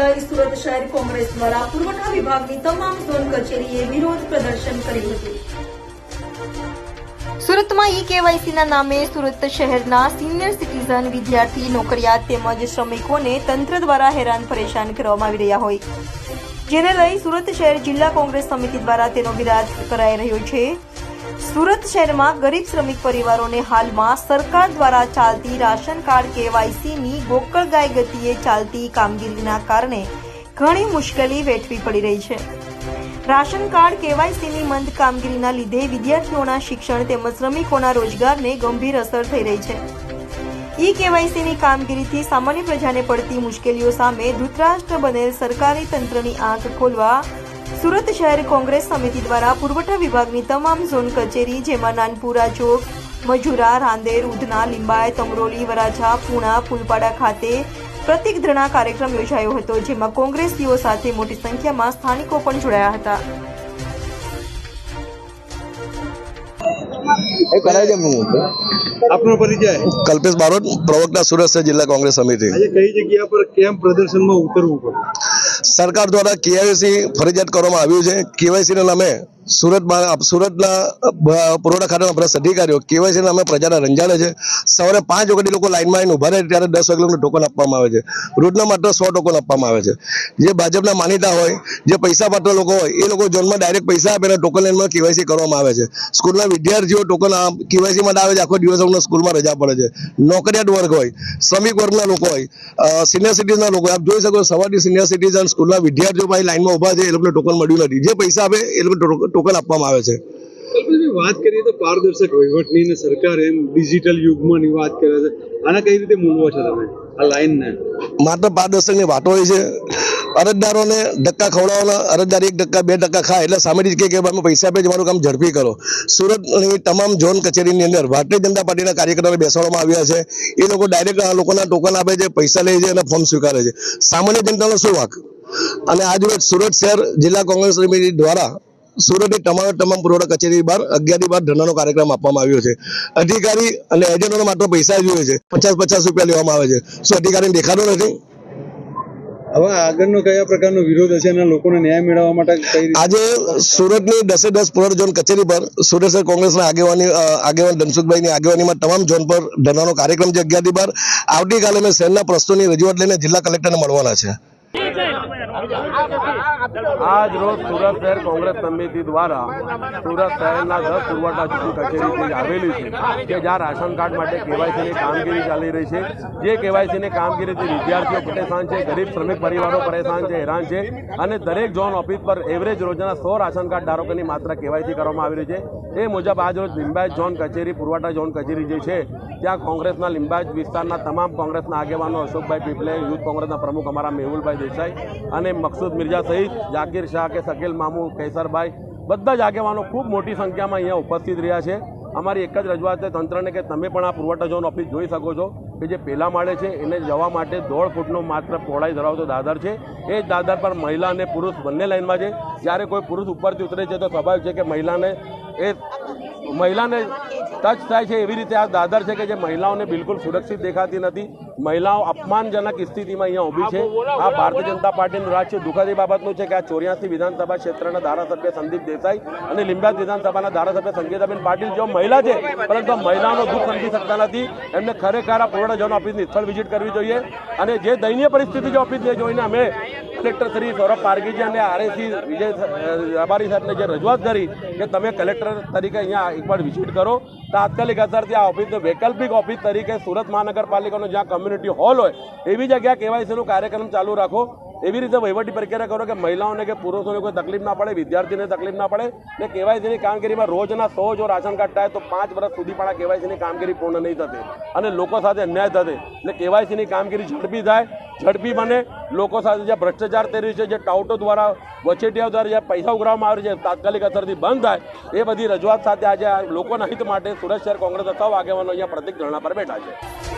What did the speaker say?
લઈ સુરત શહેર કોંગ્રેસ દ્વારા વિભાગની તમામ ઝોન કચેરીએ વિરોધ પ્રદર્શન કર્યું હતું. સુરતમાં ઈ કેવાયસીના નામે સુરત શહેરના સિનિયર સિટીઝન વિદ્યાર્થી, નોકરિયાત તેમજ શ્રમિકોને તંત્ર દ્વારા હેરાન પરેશાન કરવામાં આવી રહ્યા હોય. જેને લઈ સુરત શહેર જિલ્લા કોંગ્રેસ સમિતિ દ્વારા તેનો વિરાધ કરાઈ રહ્યો છે. સુરત શહેરમાં ગરીબ શ્રમિક પરિવારોને હાલમાં સરકાર દ્વારા ચાલતી રાશન કાર્ડ કેવાયસીની ગોકળગાય ગતિએ ચાલતી કામગીરીના કારણે ઘણી મુશ્કેલી વેઠવી પડી રહી છે. રાશન કાર્ડ કેવાયસીની મંદ કામગીરીના લીધે વિદ્યાર્થીઓના શિક્ષણ તેમજ શ્રમિકોના રોજગારને ગંભીર અસર થઈ રહી છે. ઈ કેવાયસીની કામગીરીથી સામાન્ય પ્રજાને પડતી મુશ્કેલીઓ સામે ધૃતરાષ્ટ્ર બનેલ સરકારી તંત્રની આંખ ખોલવા સુરત શહેર કોંગ્રેસ સમિતિ દ્વારા પુરવઠા વિભાગની તમામ ઝોન કચેરી જેમાં નાનપુરા ચોક મજુરા રાંદેર ઉધના લિંબાયત અમરોલી વરાછા પૂણા ફૂલપાડા ખાતે પ્રતિક ધરણા કાર્યક્રમ યોજાયો હતો જેમાં કોંગ્રેસીઓ સાથે મોટી સંખ્યામાં સ્થાનિકો પણ જોડાયા હતા. એ કરાવી દે આપનો પરિચય. કલ્પેશ બારોટ પ્રવક્તા સુરત જિલ્લા કોંગ્રેસ સમિતિ. આજે કઈ જગ્યા પર કેમ પ્રદર્શનમાં ઉતરવું પડે સરકાર દ્વારા કેવાયસી ફરજિયાત કરવામાં આવ્યું છે. કેવાયસીના નામે સુરતમાં સુરતના પુરવઠા ખાતાના બધા અધિકારીઓ કેવાયસી નામે પ્રજાને રંજાડે છે. સવારે પાંચ વખત લોકો લાઇનમાં આવીને ઊભા રહે ત્યારે દસ વાગે ટોકન આપવામાં આવે છે. રોજના માત્ર સો ટોકન આપવામાં આવે છે. જે ભાજપના માનીતા હોય, જે પૈસા પાત્ર લોકો હોય, એ લોકો ઝોનમાં ડાયરેક્ટ પૈસા આપે અને ટોકન લાઈનમાં કેવાયસી કરવામાં આવે છે. સ્કૂલના વિદ્યાર્થીઓ ટોકન કેવાયસી માટે આવે છે, આખો દિવસ અમને સ્કૂલમાં રજા પડે છે. નોકરિયાત વર્ગ હોય, શ્રમિક વર્ગના લોકો હોય સિનિયર સિટીઝનના લોકો આપ જોઈ શકો સવારથી સિનિયર સિટીઝન સ્કૂલના વિદ્યાર્થીઓ પાસે લાઈનમાં ઊભા છે એ લોકોને ટોકન મળ્યું નથી. જે પૈસા આપે એ લોકોને ટોકન આપવામાં આવે છે. વાત કરીએ તો પારદર્શક વહીવટની અને સરકાર એમ ડિજિટલ યુગમાં ની વાત કરે છે. આના કઈ રીતે મૂલવો છો તમે આ લાઈનને? માત્ર પારદર્શકની વાતો હોય છે. અરજદારોને ધક્કા ખવડાવવાના અરજદાર એક ટકા બે ટકા ખાય એટલે સામેથી જ કહે કે અમે પૈસા આપે મારું કામ ઝડપી કરો. સુરતની તમામ ઝોન કચેરીની અંદર ભારતીય જનતા પાર્ટીના કાર્યકરોને બેસાડવામાં આવ્યા છે. એ લોકો ડાયરેક્ટ આ લોકોના ટોકન આપે છે પૈસા લે છે અને ફોર્મ સ્વીકારે છે. સામાન્ય જનતાનો શું વાંક? અને આજરોજ સુરત શહેર જિલ્લા કોંગ્રેસ સમિતિ દ્વારા સુરતની તમામ તમામ પુરવઠા કચેરી બહાર અગિયારની બાર ધરણાનો કાર્યક્રમ આપવામાં આવ્યો છે. અધિકારી અને એજન્ટોને માત્ર પૈસા જોઈએ છે. પચાસ પચાસ રૂપિયા લેવામાં આવે છે. શું અધિકારીને દેખાતો નથી? હવે આગળનો કયા પ્રકારનો વિરોધ હશે અને લોકોને ન્યાય મેળવવા માટે આજે સુરતની દસે દસ પુરવઠા ઝોન કચેરી પર સુરત શહેર કોંગ્રેસના આગેવાની આગેવાન ધનસુખભાઈની આગેવાનીમાં તમામ ઝોન પર ધરણાનો કાર્યક્રમ છે અગિયારથી બાર. આવતીકાલે અમે શહેરના પ્રશ્નોની રજૂઆત લઈને જિલ્લા કલેક્ટરને મળવાના છે. આજ રોજ સુરત શહેર કોંગ્રેસ સમિતિ દ્વારા સુરત શહેરના દસ પુરવઠા ચૂંટણી કચેરી આવેલી છે, કે જ્યાં રાશન કાર્ડ માટે કેવાયસીની કામગીરી ચાલી રહી છે. જે કેવાયસીની કામગીરીથી વિદ્યાર્થીઓ પરેશાન છે, ગરીબ શ્રમિક પરિવારો પરેશાન છે, હેરાન છે અને દરેક ઝોન ઓફિસ પર એવરેજ રોજના સો રાશન કાર્ડ ધારકોની માત્ર કેવાયસી કરવામાં આવી રહી છે. એ મુજબ આજ રોજ લિંબાયત ઝોન કચેરી, પુરવઠા ઝોન કચેરી જે છે, ત્યાં કોંગ્રેસના લિંબાયત વિસ્તારના તમામ કોંગ્રેસના આગેવાનો અશોકભાઈ પીપલે, યુથ કોંગ્રેસના પ્રમુખ અમારા મેહુલભાઈ દેસાઈ અને મકસૂદ મિર્ઝા સહિત જાકીર શાહ કે શકીલ મામુ કેસરભાઈ બધા જ આગેવાનો ખૂબ મોટી સંખ્યામાં અહીંયા ઉપસ્થિત રહ્યા છે. અમારી એક જ રજૂઆત છે તંત્રને કે તમે પણ આ પુરવઠા ઝોન ઓફિસ જોઈ શકો છો કે જે પહેલા માળે છે એને જવા માટે દોઢ ફૂટનો માત્ર પહોળાઈ ધરાવતો દાદર છે. એ જ દાદર પર મહિલા અને પુરુષ બંને લાઇનમાં છે. જ્યારે કોઈ પુરુષ ઉપરથી ઉતરે છે તો સ્વાભાવિક છે કે મહિલાને એ મહિલાને ટચ થાય છે એવી રીતે આ દાદર છે કે જે મહિલાઓને બિલકુલ સુરક્ષિત દેખાતી નથી. મહિલાઓ અપમાનજનક સ્થિતિમાં અહીંયા ઊભી છે. આ ભારતીય જનતા પાર્ટીનું રાજ છે દુઃખદી બાબતનું છે કે આ ચોર્યાસી વિધાનસભા ક્ષેત્રના ધારાસભ્ય સંદીપ દેસાઈ અને લીંબાયત વિધાનસભાના ધારાસભ્ય સંગીતાબેન પાટીલ જો મહિલા છે પરંતુ મહિલાઓનો દુઃખ સમજી શકતા નથી. એમને ખરેખર આ પૂર્ણ ઝોન ઓફિસની સ્થળ વિઝિટ કરવી જોઈએ. અને જે દયનીય પરિસ્થિતિ જે ઓફિસને જોઈને અમે કલેક્ટર શ્રી સૌરભ પારગીજી અને આરએસી વિજય રબારી સાહેબને જે રજૂઆત કરી કે તમે કલેક્ટર તરીકે અહીંયા એકવાર વિઝિટ કરો તાત્કાલિક અસરથી આ ઓફિસને વૈકલ્પિક ઓફિસ તરીકે સુરત મહાનગરપાલિકાનો જ્યાં કમ્યુનિટી હોલ હોય, એવી જગ્યા કેવાયસીનું કાર્યક્રમ ચાલુ રાખો. એવી રીતે વહીવટી પ્રક્રિયા કરો કે મહિલાઓને કે પુરુષોને કોઈ તકલીફ ના પડે વિદ્યાર્થીને તકલીફ ના પડે, ને કેવાયસીની કામગીરીમાં રોજના સો જો રાશન કાર્ડ થાય તો પાંચ વર્ષ સુધી પણ આ કેવાયસીની કામગીરી પૂર્ણ નહીં થતી અને લોકો સાથે અન્યાય થશે એટલે કેવાયસીની કામગીરી ઝડપી થાય ઝડપી બને. લોકો સાથે જે ભ્રષ્ટાચાર થઈ રહ્યું છે, જે ટાઉટો દ્વારા વચેટિયાઓ દ્વારા જે પૈસા ઉઘરાવવામાં આવે છે તાત્કાલિક અસરથી બંધ થાય, એ બધી રજૂઆત સાથે આજે લોકોના હિત માટે સુરત શહેર કોંગ્રેસ સૌ આગેવાનો અહીંયા પ્રતિક ધરણા પર બેઠા છે.